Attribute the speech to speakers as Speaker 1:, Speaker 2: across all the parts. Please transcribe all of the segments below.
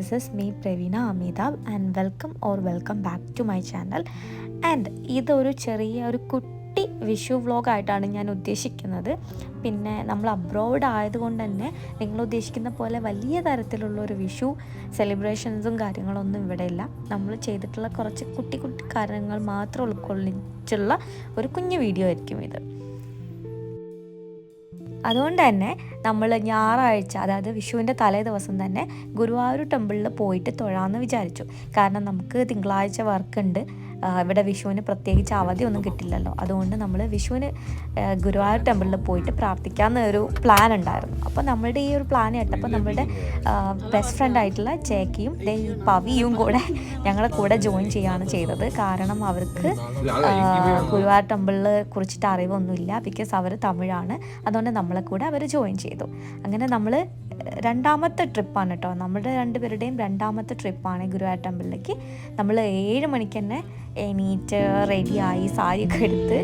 Speaker 1: This is me Praveena Amitabh and welcome or welcome back to my channel and ഇതൊരു ചെറിയ ഒരു കുട്ടി വിഷു വ്ലോഗായിട്ടാണ് ഞാൻ ഉദ്ദേശിക്കുന്നത്. പിന്നെ നമ്മൾ അബ്രോഡ് ആയതുകൊണ്ട് തന്നെ നിങ്ങൾ ഉദ്ദേശിക്കുന്ന പോലെ വലിയ തരത്തിലുള്ള ഒരു വിഷു സെലിബ്രേഷൻസും കാര്യങ്ങളൊന്നും ഇവിടെ ഇല്ല. നമ്മൾ ചെയ്തിട്ടുള്ള കുറച്ച് കുട്ടി കുട്ടി കാര്യങ്ങൾ മാത്രം ഉൾക്കൊള്ളിച്ചുള്ള ഒരു കുഞ്ഞു വീഡിയോ ആയിരിക്കും ഇത്. അതുകൊണ്ട് തന്നെ നമ്മൾ ഞായറാഴ്ച അതായത് വിഷുവിന്റെ തലേ ദിവസം തന്നെ ഗുരുവായൂർ ടെമ്പിളിൽ പോയിട്ട് തൊഴാമെന്ന് വിചാരിച്ചു. കാരണം നമുക്ക് തിങ്കളാഴ്ച വർക്കുണ്ട് ഇവിടെ വിഷുവിന് പ്രത്യേകിച്ച് അവധിയൊന്നും കിട്ടില്ലല്ലോ. അതുകൊണ്ട് നമ്മൾ വിഷുവിന് ഗുരുവായൂർ ടെമ്പിളിൽ പോയിട്ട് പ്രാർത്ഥിക്കാമെന്ന ഒരു പ്ലാൻ ഉണ്ടായിരുന്നു. അപ്പോൾ നമ്മളുടെ ഈ ഒരു പ്ലാൻ കേട്ടപ്പോൾ നമ്മളുടെ ബെസ്റ്റ് ഫ്രണ്ട് ആയിട്ടുള്ള ഈ പവിയും കൂടെ ഞങ്ങളെ കൂടെ ജോയിൻ ചെയ്യുകയാണ് ചെയ്തത്. കാരണം അവർക്ക് ഗുരുവായൂർ ടെമ്പിളിൽ കുറിച്ചിട്ട് അറിവൊന്നുമില്ല. ബിക്കോസ് അവർ തമിഴാണ്. അതുകൊണ്ട് നമ്മളെ കൂടെ അവർ ജോയിൻ ചെയ്തു. അങ്ങനെ നമ്മൾ രണ്ടാമത്തെ ട്രിപ്പാണ് കേട്ടോ നമ്മുടെ രണ്ടുപേരുടെയും രണ്ടാമത്തെ ട്രിപ്പാണ് ഗുരുവായൂർ ടെമ്പിളിലേക്ക്. നമ്മൾ ഏഴ് മണിക്ക് തന്നെ എണീറ്റ് റെഡിയായി സാരിയൊക്കെ എടുത്ത്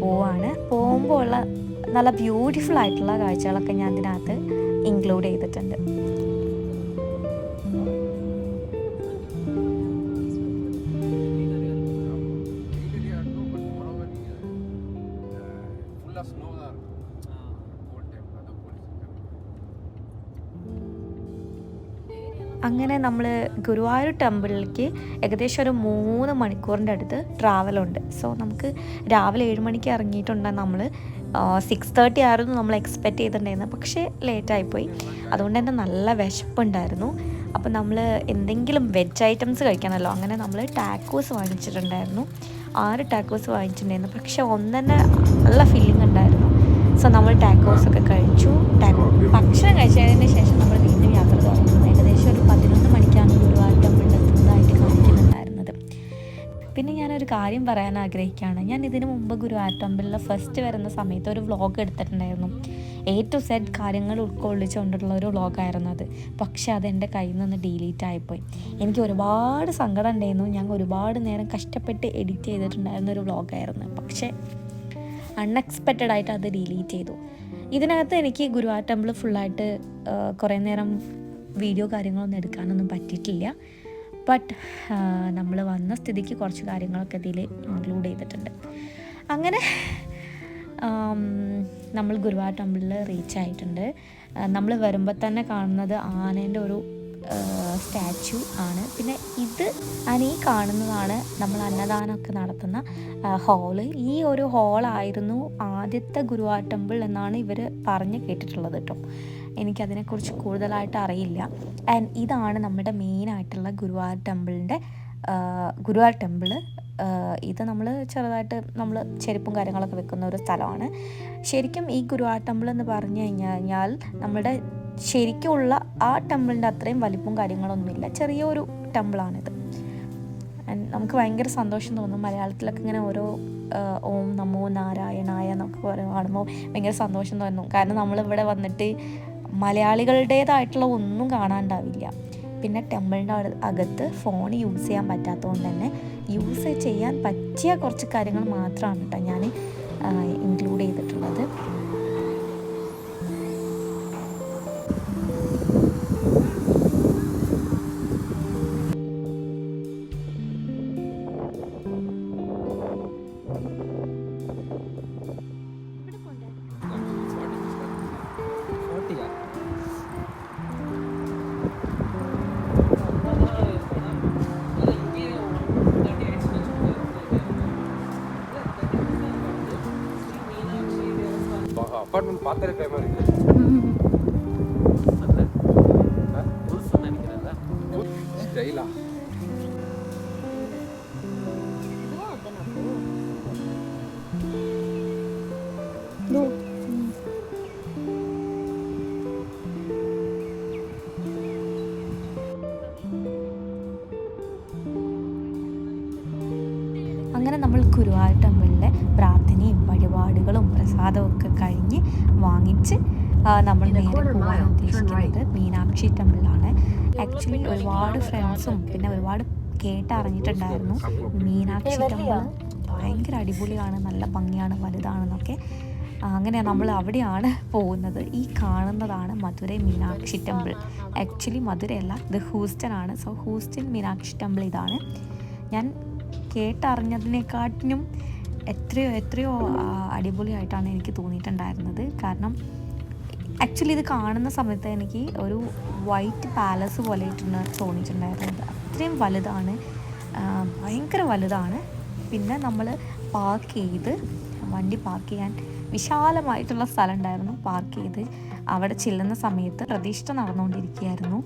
Speaker 1: പോവാണ്. പോകുമ്പോൾ ഉള്ള നല്ല ബ്യൂട്ടിഫുൾ ആയിട്ടുള്ള കാഴ്ചകളൊക്കെ ഞാൻ ഇതിനകത്ത് ഇൻക്ലൂഡ് ചെയ്തിട്ടുണ്ട്. അങ്ങനെ നമ്മൾ ഗുരുവായൂർ ടെമ്പിളിലേക്ക് ഏകദേശം ഒരു മൂന്ന് മണിക്കൂറിന്റെ അടുത്ത് ട്രാവലുണ്ട്. സോ നമുക്ക് രാവിലെ ഏഴ് മണിക്ക് ഇറങ്ങിയിട്ടുണ്ട് നമ്മൾ സിക്സ് തേർട്ടി ആയിരുന്നു നമ്മൾ എക്സ്പെക്റ്റ് ചെയ്തിട്ടുണ്ടായിരുന്നത്. പക്ഷേ ലേറ്റായിപ്പോയി അതുകൊണ്ട് തന്നെ നല്ല വിശപ്പുണ്ടായിരുന്നു. അപ്പോൾ നമ്മൾ എന്തെങ്കിലും വെജ് ഐറ്റംസ് കഴിക്കണമല്ലോ. അങ്ങനെ നമ്മൾ ടാക്കോസ് വാങ്ങിച്ചിട്ടുണ്ടായിരുന്നു. ആറ് ടാക്കോസ് വാങ്ങിച്ചിട്ടുണ്ടായിരുന്നു. പക്ഷേ ഒന്നെന്നെ നല്ല ഫീലിംഗ് ഉണ്ടായിരുന്നു. സോ നമ്മൾ ടാക്കോസൊക്കെ കഴിച്ചു. ടാക്കോ ഭക്ഷണം കഴിച്ചതിന് ശേഷം നമ്മൾ പിന്നെ ഞാനൊരു കാര്യം പറയാൻ ആഗ്രഹിക്കുകയാണ്. ഞാൻ ഇതിനു മുമ്പ് ഗുരുവായൂർ ഫസ്റ്റ് വരുന്ന സമയത്ത് ഒരു വ്ളോഗ് എടുത്തിട്ടുണ്ടായിരുന്നു. എ ടു സെഡ് കാര്യങ്ങൾ ഉൾക്കൊള്ളിച്ചുകൊണ്ടുള്ള ഒരു വ്ളോഗായിരുന്നു അത്. പക്ഷേ അത് എന്റെ കയ്യിൽ നിന്ന് ഡിലീറ്റ് ആയിപ്പോയി. എനിക്ക് ഒരുപാട് സങ്കടം ഉണ്ടായിരുന്നു. ഞാൻ ഒരുപാട് നേരം കഷ്ടപ്പെട്ട് എഡിറ്റ് ചെയ്തിട്ടുണ്ടായിരുന്ന ഒരു വ്ളോഗായിരുന്നു പക്ഷേ അൺഎക്സ്പെക്റ്റഡ് ആയിട്ട് അത് ഡിലീറ്റ് ചെയ്തു. ഇതിനകത്ത് എനിക്ക് ഗുരുവായൂർ ടെമ്പിൾ ഫുള്ളായിട്ട് കുറേ നേരം വീഡിയോ കാര്യങ്ങളൊന്നും എടുക്കാനൊന്നും പറ്റിയിട്ടില്ല. ബട്ട് നമ്മൾ വന്ന സ്ഥിതിക്ക് കുറച്ച് കാര്യങ്ങളൊക്കെ ഇതിൽ ഇൻക്ലൂഡ് ചെയ്തിട്ടുണ്ട്. അങ്ങനെ നമ്മൾ ഗുരുവായൂർ ടെമ്പിളിൽ റീച്ച് ആയിട്ടുണ്ട്. നമ്മൾ വരുമ്പോൾ തന്നെ കാണുന്നത് ആനേന്റെ ഒരു സ്റ്റാച്ചു ആണ്. പിന്നെ ഇത് അനി കാണുന്നതാണ് നമ്മൾ അന്നദാനമൊക്കെ നടത്തുന്ന ഹാൾ ഈ ഒരു ഹാളായിരുന്നു ആദ്യത്തെ ഗുരുവായൂർ ടെമ്പിൾ എന്നാണ് ഇവർ പറഞ്ഞ് കേട്ടിട്ടുള്ളത് കേട്ടോ. എനിക്കതിനെക്കുറിച്ച് കൂടുതലായിട്ട് അറിയില്ല. ആൻഡ് ഇതാണ് നമ്മുടെ മെയിനായിട്ടുള്ള ഗുരുവായൂർ ടെമ്പിളിന്റെ ഗുരുവായൂർ ടെമ്പിൾ ഇത് നമ്മൾ ചെറുതായിട്ട് നമ്മൾ ചെരുപ്പും കാര്യങ്ങളൊക്കെ വെക്കുന്ന ഒരു സ്ഥലമാണ്. ശരിക്കും ഈ ഗുരുവായൂർ ടെമ്പിൾ എന്ന് പറഞ്ഞു കഴിഞ്ഞാൽ നമ്മുടെ ശരിക്കുമുള്ള ആ ടെമ്പിളിന്റെ അത്രയും വലിപ്പം കാര്യങ്ങളൊന്നുമില്ല. ചെറിയൊരു ടെമ്പിളാണിത്. നമുക്ക് ഭയങ്കര സന്തോഷം തോന്നും മലയാളത്തിലൊക്കെ ഇങ്ങനെ ഓരോ ഓം നമോ നാരായണായ എന്നൊക്കെ പറയുമ്പോൾ ഭയങ്കര സന്തോഷം തോന്നും. കാരണം നമ്മളിവിടെ വന്നിട്ട് മലയാളികളുടേതായിട്ടുള്ള ഒന്നും കാണാണ്ടാവില്ല. പിന്നെ ടെമ്പിളിന്റെ അകത്ത് ഫോൺ യൂസ് ചെയ്യാൻ പറ്റാത്തതുകൊണ്ട് തന്നെ യൂസ് ചെയ്യാൻ പറ്റിയ കുറച്ച് കാര്യങ്ങൾ മാത്രമാണ് കേട്ടോ ഞാൻ ഇൻക്ലൂഡ് ചെയ്തിട്ടുള്ളത്. അങ്ങനെ നമ്മൾ ഗുരുവായൂർ ടെമ്പിളിലെ കഴിഞ്ഞ് വാങ്ങിച്ച് നമ്മൾ നേരെ പോകാൻ ഉദ്ദേശിക്കുന്നത് മീനാക്ഷി ടെമ്പിളിലാണ്. ആക്ച്വലി ഒരുപാട് ഫ്രണ്ട്സും പിന്നെ ഒരുപാട് കേട്ടറിഞ്ഞിട്ടുണ്ടായിരുന്നു. മീനാക്ഷി ടെമ്പിൾ ഭയങ്കര അടിപൊളിയാണ് നല്ല ഭംഗിയാണ് വലുതാണെന്നൊക്കെ. അങ്ങനെ നമ്മൾ അവിടെയാണ് പോകുന്നത്. ഈ കാണുന്നതാണ് മധുരൈ മീനാക്ഷി ടെമ്പിൾ. ആക്ച്വലി മധുരയല്ല ഇത് ഹൂസ്റ്റൺ ആണ് സോ ഹൂസ്റ്റൺ മീനാക്ഷി ടെമ്പിൾ ഇതാണ്. ഞാൻ കേട്ടറിഞ്ഞതിനെക്കാട്ടിനും എത്രയോ എത്രയോ അടിപൊളിയായിട്ടാണ് എനിക്ക് തോന്നിയിട്ടുണ്ടായിരുന്നത്. കാരണം ആക്ച്വലി ഇത് കാണുന്ന സമയത്ത് എനിക്ക് ഒരു വൈറ്റ് പാലസ് പോലെ തോന്നിയിട്ടുണ്ടായിരുന്നത്. അത്രയും വലുതാണ്. ഭയങ്കര വലുതാണ്. പിന്നെ നമ്മൾ പാർക്ക് ചെയ്ത് വണ്ടി പാർക്ക് ചെയ്യാൻ വിശാലമായിട്ടുള്ള സ്ഥലം ഉണ്ടായിരുന്നു പാർക്ക് ചെയ്ത്. അവിടെ ചെല്ലുന്ന സമയത്ത് പ്രതിഷ്ഠ നടന്നുകൊണ്ടിരിക്കുകയായിരുന്നു.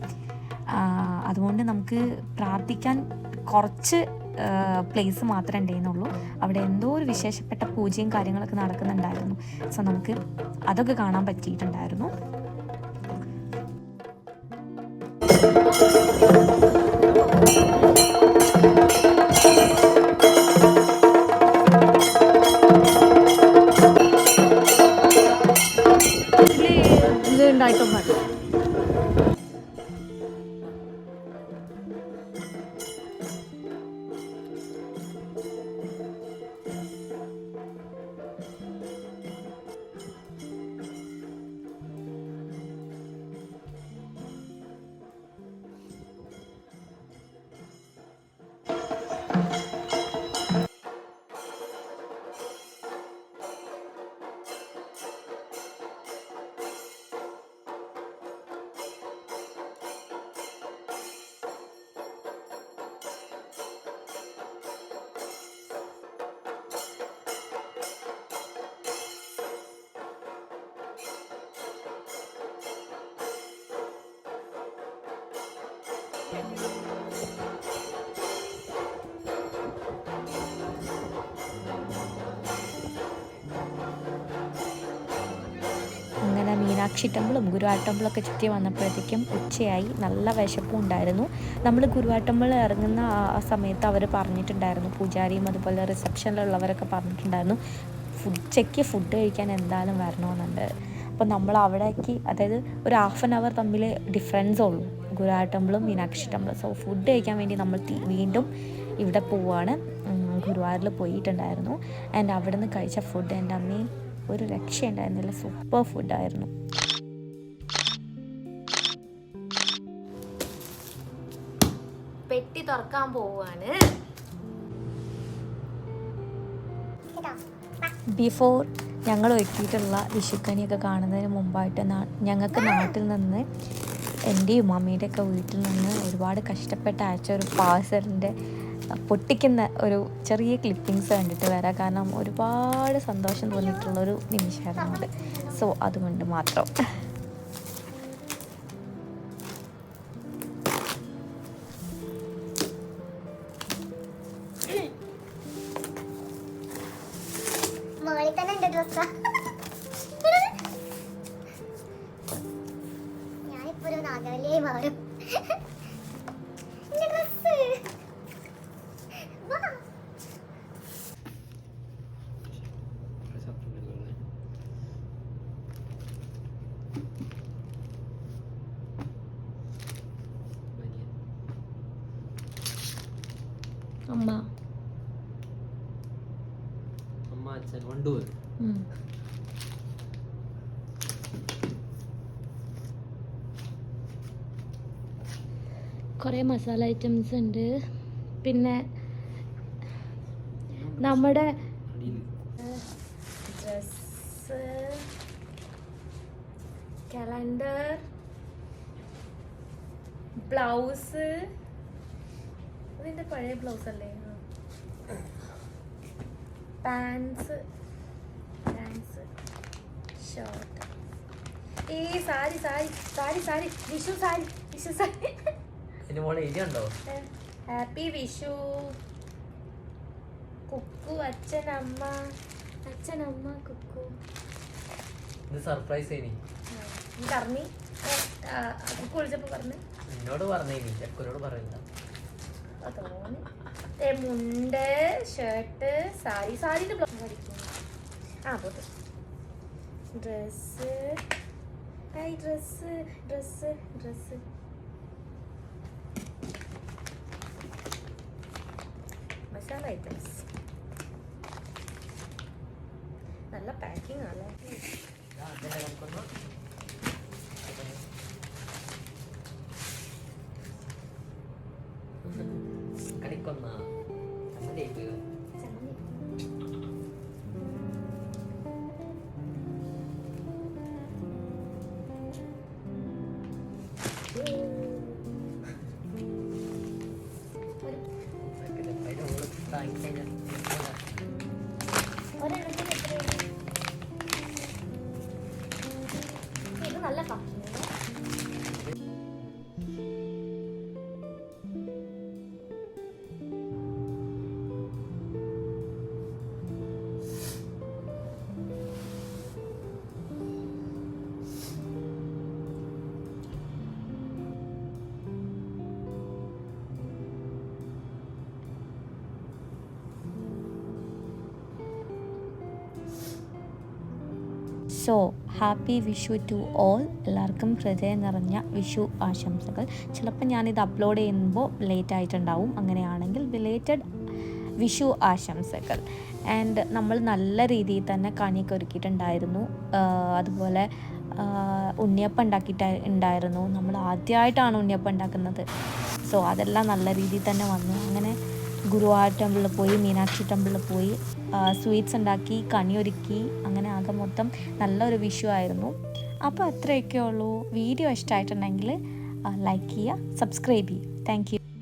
Speaker 1: അതുകൊണ്ട് നമുക്ക് പ്രാർത്ഥിക്കാൻ കുറച്ച് പ്ലേസ് മാത്രമേ ഉണ്ടായിരുന്നുള്ളൂ. അവിടെ എന്തോ ഒരു വിശേഷപ്പെട്ട പൂജയും കാര്യങ്ങളൊക്കെ നടക്കുന്നുണ്ടായിരുന്നു. സോ നമുക്ക് അതൊക്കെ കാണാൻ പറ്റിയിട്ടുണ്ടായിരുന്നു. അങ്ങനെ മീനാക്ഷി ടെമ്പിളും ഗുരുവായൂർ ടെമ്പിളൊക്കെ ചുറ്റി വന്നപ്പോഴത്തേക്കും ഉച്ചയായി. നല്ല വിശപ്പും ഉണ്ടായിരുന്നു. നമ്മൾ ഗുരുവായൂർ ടെമ്പിൾ ഇറങ്ങുന്ന ആ സമയത്ത് അവർ പറഞ്ഞിട്ടുണ്ടായിരുന്നു. പൂജാരിയും അതുപോലെ റിസപ്ഷനിലുള്ളവരൊക്കെ പറഞ്ഞിട്ടുണ്ടായിരുന്നു. ഫുഡ് ഉച്ചയ്ക്ക് ഫുഡ് കഴിക്കാൻ എന്തായാലും വരണമെന്നുണ്ട്. അപ്പോൾ നമ്മൾ അവിടേക്ക് അതായത് ഒരു ഹാഫ് ആൻ അവർ തമ്മിൽ ഡിഫറൻസ് ഉള്ളൂ. ഗുരുവായൂർ ടെമ്പിളും മീനാക്ഷി ടെമ്പിളും. സോ ഫുഡ് കഴിക്കാൻ വേണ്ടി നമ്മൾ വീണ്ടും ഇവിടെ പോവാണ്. ഗുരുവായൂരിൽ പോയിട്ടുണ്ടായിരുന്നു. ആൻഡ് അവിടെ നിന്ന് കഴിച്ച ഫുഡ് എന്റെ അമ്മയും ഒരു രക്ഷയുണ്ടായിരുന്നില്ല. സൂപ്പർ ഫുഡായിരുന്നു
Speaker 2: പെട്ടി തുറക്കാൻ പോവാണ്.
Speaker 1: ബിഫോർ ഞങ്ങൾ ഒരുക്കിയിട്ടുള്ള വിഷുക്കണിയൊക്കെ കാണുന്നതിന് മുമ്പായിട്ട് ഞങ്ങൾക്ക് നാട്ടിൽ നിന്ന് എന്റെയും ഒക്കെ വീട്ടിൽ നിന്ന് ഒരുപാട് കഷ്ടപ്പെട്ട് അയച്ച ഒരു പാഴ്സലിന്റെ പൊട്ടിക്കുന്ന ഒരു ചെറിയ ക്ലിപ്പിങ്സ് കണ്ടിട്ട് വരാം. കാരണം ഒരുപാട് സന്തോഷം തോന്നിയിട്ടുള്ളൊരു നിമിഷമായിരുന്നു അത്. സോ അതുകൊണ്ട് മാത്രം. കുറേ മസാല ഐറ്റംസ് ഉണ്ട്. പിന്നെ നമ്മുടെ ഡ്രസ്സ് കലണ്ടർ ബ്ലൗസ് ഇതിന്റെ പഴയ ബ്ലൗസ് അല്ലേ? പാൻസ് പാൻസ് ഷർട്ട് ഈ സാരി സാരി സാരി സാരി. വിഷു സാരി വിഷു സാരി.
Speaker 3: അതിന്റെ മോളെ എഴുതിയുണ്ടോ?
Speaker 1: ഹാപ്പി വിഷു. കുക്കു അച്ഛൻ അമ്മ അച്ഛൻ അമ്മ കുക്കു.
Speaker 3: ഇത് സർപ്രൈസ് ചെയ്നി
Speaker 1: നീ പറഞ്ഞി. കുക്കു വിളിച്ചപ്പോ പറഞ്ഞു.
Speaker 3: എന്നോട് പറഞ്ഞേനി ചെക്കനോട് പറയില്ല
Speaker 1: മുണ്ട് ഷർട്ട് സാരി സാരിന്റെ ബ്ലൗസ് പഠിക്കുന്നു. ആ പോട്ടെ. Dress. Dress dress dress. Masala items നല്ല
Speaker 2: പാക്കിംഗ് അല്ലേ
Speaker 1: so happy Vishu to all. എല്ലാവർക്കും ഹൃദയം നിറഞ്ഞ വിഷു ആശംസകൾ. ചിലപ്പോൾ ഞാനിത് അപ്ലോഡ് ചെയ്യുമ്പോൾ ലേറ്റ് ആയിട്ടുണ്ടാവും അങ്ങനെയാണെങ്കിൽ ബിലേറ്റഡ് വിഷു ആശംസകൾ. ആൻഡ് നമ്മൾ നല്ല രീതിയിൽ തന്നെ കണിയൊക്കെ ഒരുക്കിയിട്ടുണ്ടായിരുന്നു. അതുപോലെ ഉണ്ണിയപ്പം ഉണ്ടാക്കിയിട്ട് ഉണ്ടായിരുന്നു. നമ്മൾ ആദ്യമായിട്ടാണ് ഉണ്ണിയപ്പം ഉണ്ടാക്കുന്നത്. സോ അതെല്ലാം നല്ല രീതിയിൽ തന്നെ വന്നു. അങ്ങനെ ഗുരുവായൂർ ടെമ്പിളിൽ പോയി മീനാക്ഷി ടെമ്പിളിൽ പോയി സ്വീറ്റ്സ് ഉണ്ടാക്കി കണിയൊരുക്കി അങ്ങനെ ആകെ മൊത്തം നല്ലൊരു വിഷു ആയിരുന്നു. അപ്പോൾ അത്രയൊക്കെ ഉള്ളൂ. വീഡിയോ ഇഷ്ടമായിട്ടുണ്ടെങ്കിൽ ലൈക്ക് ചെയ്യുക സബ്സ്ക്രൈബ് ചെയ്യുക. താങ്ക്